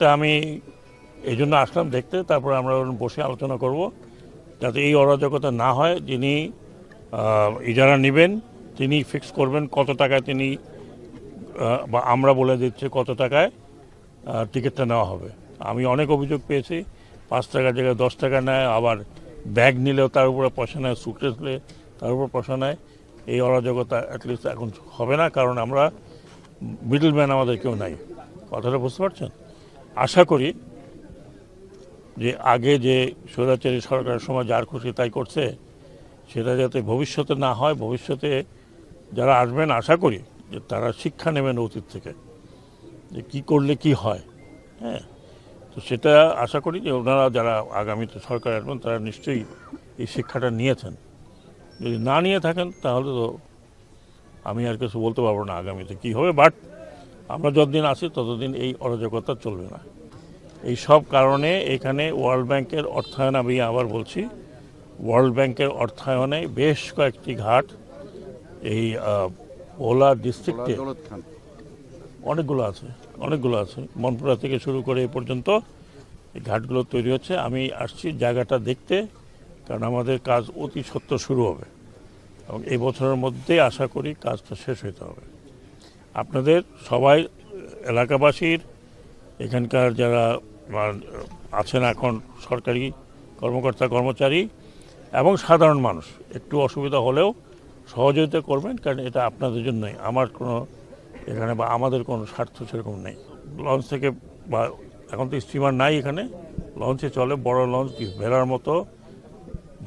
তা আমি এই জন্য আসলাম দেখতে, তারপরে আমরা বসে আলোচনা করব, যাতে এই অরাজকতা না হয়। যিনি ইজারা নেবেন, তিনি ফিক্স করবেন কত টাকায় তিনি বা আমরা বলে দিচ্ছি কত টাকায় টিকিটটা নেওয়া হবে। আমি অনেক অভিযোগ পেয়েছি, পাঁচ টাকার জায়গায় দশ টাকা নেয়, আবার ব্যাগ নিলেও তার উপরে পয়সা নেয় সুটকেস নিলে তার উপর পয়সা নেয়। এই অরাজকতা অ্যাটলিস্ট এখন হবে না, কারণ আমরা মিডল ম্যান আমাদের কেউ নাই। কথাটা বুঝতে পারছেন? আশা করি যে আগে যে স্বৈরাচারী সরকারের সময় যার খুশি তাই করছে, সেটা যাতে ভবিষ্যতে না হয়, ভবিষ্যতে যারা আসবেন আশা করি যে তারা শিক্ষা নেবেন অতীত থেকে, যে কি করলে কি হয় হ্যাঁ? তো সেটা আশা করি যে ওনারা যারা আগামীতে সরকার আসবেন, তারা নিশ্চয়ই এই শিক্ষাটা নিয়েছেন। যদি না নিয়ে থাকেন, তাহলে তো আমি আর কিছু বলতে পারব না আগামীতে কি হবে, বাট আমরা যতদিন আছি ততদিন এই অরাজকতা চলবে না। এই সব কারণে এখানে ওয়ার্ল্ড ব্যাংকের অর্থায়ন আমি আবার বলছি ওয়ার্ল্ড ব্যাংকের অর্থায়নে বেশ কয়েকটি ঘাট এই ভোলা ডিস্ট্রিক্টে অনেকগুলো আছে অনেকগুলো আছে। মনপুরা থেকে শুরু করে এ পর্যন্ত এই ঘাটগুলো তৈরি হচ্ছে। আমি আসছি জায়গাটা দেখতে কারণ আমাদের কাজ অতি সত্য শুরু হবে। এবং এই বছরের মধ্যেই আশা করি কাজটা শেষ হইতে হবে। আপনাদের সবাই, এলাকাবাসীর, এখানকার যারা আছেন এখন সরকারি কর্মকর্তা, কর্মচারী এবং সাধারণ মানুষ, একটু অসুবিধা হলেও সহযোগিতা করবেন, কারণ এটা আপনাদের জন্যই। আমার কোনো এখানে বা আমাদের কোনো স্বার্থ সেরকম নেই। লঞ্চ থেকে বা এখন তো স্টিমার নাই এখানে। লঞ্চে চলে, বড় লঞ্চ, ভেড়ার মতো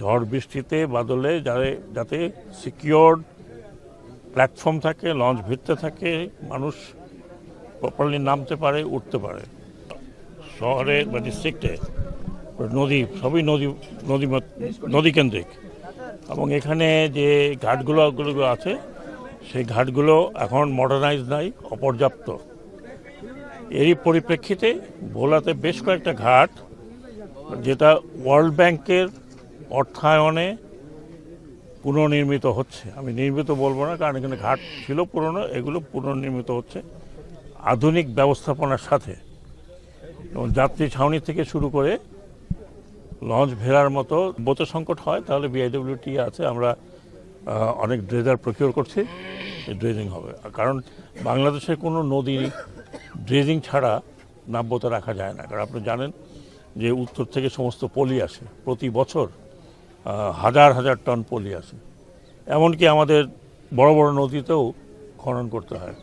ঝড় বৃষ্টিতে, বাদলে যাতে যাতে সিকিওর প্ল্যাটফর্ম থাকে, লঞ্চ ভিড়তে থাকে, মানুষ প্রপারলি নামতে পারে, উঠতে পারে। শহরে বা ডিস্ট্রিক্টে নদী, সবই নদী নদী নদী কেন্দ্রিক। এবং এখানে যে ঘাটগুলোগুলো আছে, সেই ঘাটগুলো এখন মডার্নাইজ নাই, অপর্যাপ্ত। এরই পরিপ্রেক্ষিতে ভোলাতে বেশ কয়েকটা ঘাট, যেটা ওয়ার্ল্ড ব্যাংকের অর্থায়নে পুনর্নির্মিত হচ্ছে। আমি নির্মিত বলব না, কারণ এখানে ঘাট ছিল পুরনো, এগুলো পুনর্নির্মিত হচ্ছে আধুনিক ব্যবস্থাপনার সাথে। এবং যাত্রী ছাউনি থেকে শুরু করে লঞ্চ ভেড়ার মতো বোত সংকট হয়, তাহলে বিআইডব্লিউটি আছে, আমরা অনেক ড্রেজার প্রকিউর করছি ড্রেজিং হবে। কারণ বাংলাদেশের কোনো নদী ড্রেজিং ছাড়া নাব্যতা রাখা যায় না। কারণ আপনি জানেন যে উত্তর থেকে সমস্ত পলি আসে প্রতি বছর। হাজার হাজার টন পলি আছে। এমনকি আমাদের বড় বড় নদীতেও খনন করতে হয়।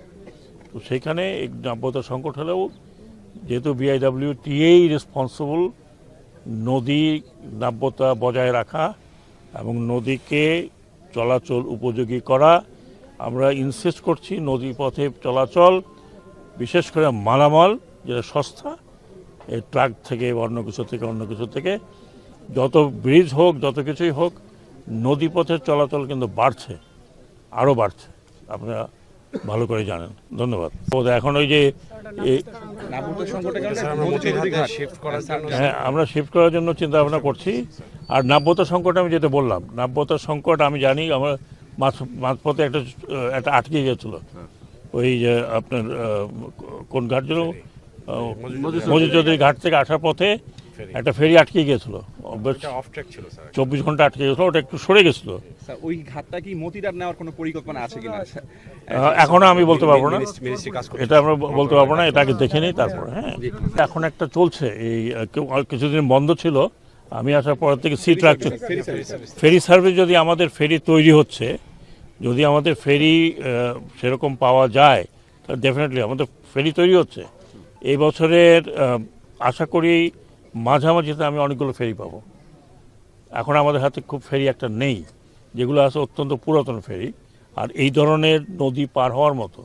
তো সেখানে নাব্যতা সংকট হলেও যেহেতু বিআইডব্লিউ টিএই রেসপন্সিবল নদী নাব্যতা বজায় রাখা এবং নদীকে চলাচল উপযোগী করা, আমরা ইনসিস্ট করছি নদী পথে চলাচল, বিশেষ করে মালামাল, যেটা সস্তা এই ট্রাক থেকে অন্য কিছু থেকে, অন্য কিছু থেকে যত ব্রিজ হোক যত কিছুই হোক নদী পথের চলাচল কিন্তু বাড়ছে আরও বাড়ছে। আপনারা ভালো করে জানেন। ধন্যবাদ। এখন ওই যে হ্যাঁ আমরা শিফট করার জন্য চিন্তা ভাবনা করছি। আর নাব্যতা সংকট আমি যেটা বললাম নাব্যতা সংকট আমি জানি আমার মাঝ মাঝপথে একটা একটা আটকে গেছিল ওই যে আপনার কোন ঘাট ছিল? মজুদ চৌধুরী ঘাট থেকে আসার পথে একটা ফেরি আটকে গিয়েছিল। চব্বিশ ঘণ্টা আটকে গেছিল ওটা একটু সরে গেছিল স্যার ওই ঘাটটা কি মতিদার নেওয়ার কোনো পরিকল্পনা আছে কিনা? এখনও আমি বলতে পারব না। এটা আমরা বলতে পারব না এটা আগে দেখে নিই তারপরে হ্যাঁ। এখন একটা চলছে এই আর কিছুদিন বন্ধ ছিল আমি আসার পর থেকে সি ট্রাক ফেরি সার্ভিস যদি আমাদের ফেরি তৈরি হচ্ছে যদি আমাদের ফেরি সেরকম পাওয়া যায় তাহলে ডেফিনেটলি আমাদের ফেরি তৈরি হচ্ছে। এই বছরের আশা করি মাঝামাঝিতে আমি অনেকগুলো ফেরি পাবো। এখন আমাদের হাতে খুব ফেরি একটা নেই যেগুলো আছে অত্যন্ত পুরাতন ফেরি। আর এই ধরনের নদী পার হওয়ার মতো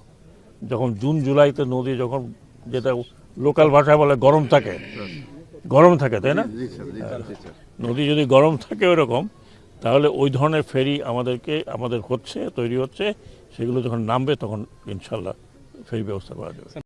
যখন জুন জুলাইতে নদী যখন যেটা লোকাল ভাষায় বলে গরম থাকে গরম থাকে তাই না? নদী যদি গরম থাকে ওরকম তাহলে ওই ধরনের ফেরি আমাদেরকে আমাদের হচ্ছে তৈরি হচ্ছে সেগুলো যখন নামবে তখন ইনশাল্লাহ ফেরি ব্যবস্থা করা যাবে।